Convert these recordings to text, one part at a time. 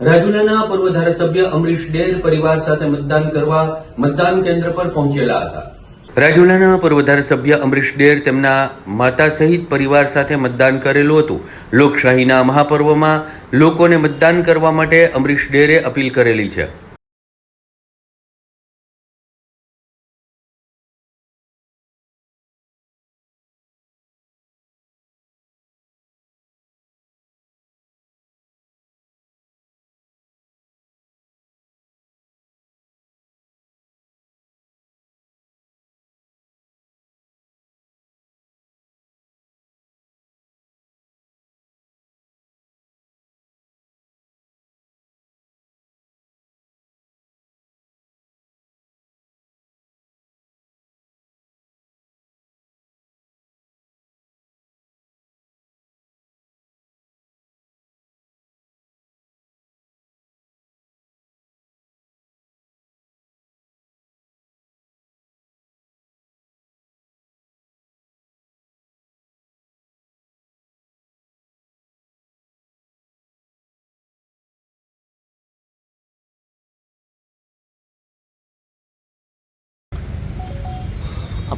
રાજુલાના પૂર્વ ધારાસભ્ય અમરીશ ડેર પરિવાર સાથે મતદાન કરવા મતદાન કેન્દ્ર પર પહોંચેલા હતા. રાજુલાના પૂર્વ ધારાસભ્ય અમરીશ ડેર તેમના માતા સહિત પરિવાર સાથે મતદાન કરેલું હતું. લોકશાહીના મહાપર્વમાં લોકોને મતદાન કરવા માટે અમરીશ ડેરે અપીલ કરેલી છે.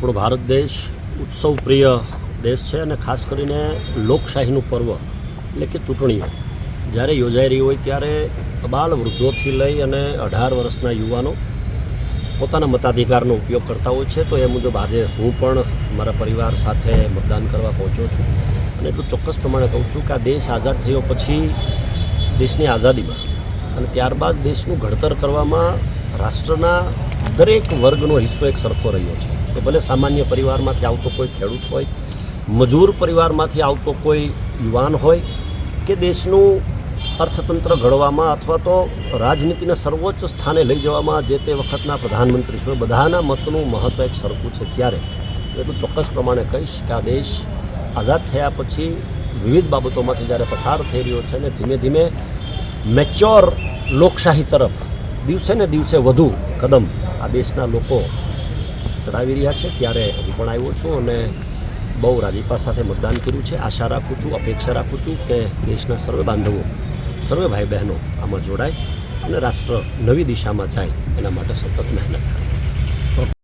આપણો ભારત દેશ ઉત્સવ પ્રિય દેશ છે અને ખાસ કરીને લોકશાહીનું પર્વ, એટલે કે ચૂંટણીઓ. જ્યારે યોજાઈ રહી હોય ત્યારે બાલ વૃદ્ધોથી લઈ અને અઢાર વર્ષના યુવાનો પોતાના મતાધિકારનો ઉપયોગ કરતા હોય છે. તો એ મુજબ આજે હું પણ મારા પરિવાર સાથે મતદાન કરવા પહોંચ્યો છું. અને એટલું ચોક્કસ પ્રમાણે કહું છું કે આ દેશ આઝાદ થયો પછી દેશની આઝાદીમાં અને ત્યારબાદ દેશનું ઘડતર કરવામાં રાષ્ટ્રના દરેક વર્ગનો હિસ્સો એક સરખો રહ્યો છે. એ ભલે સામાન્ય પરિવારમાંથી આવતો કોઈ ખેડૂત હોય, મજૂર પરિવારમાંથી આવતો કોઈ યુવાન હોય, કે દેશનું અર્થતંત્ર ઘડવામાં અથવા તો રાજનીતિના સર્વોચ્ચ સ્થાને લઈ જવામાં જે તે વખતના પ્રધાનમંત્રી છે બધાના મતનું મહત્ત્વ એક સરખું છે ત્યારે. એટલું ચોક્કસ પ્રમાણે કહીશ કે આ દેશ આઝાદ થયા પછી વિવિધ બાબતોમાંથી જ્યારે પસાર થઈ રહ્યો છે ને ધીમે ધીમે મેચ્યોર લોકશાહી તરફ, દિવસે ને દિવસે વધુ કદમ આ દેશના લોકો ચડાવી રહ્યા છે, ત્યારે હું પણ આવ્યો છું અને બહુ રાજીપા સાથે મતદાન કર્યું છે. આશા રાખું છું, અપેક્ષા રાખું છું કે દેશના સર્વે બાંધવો, સર્વે ભાઈ બહેનો આમાં જોડાય અને રાષ્ટ્ર નવી દિશામાં જાય, એના માટે સતત મહેનત કરે.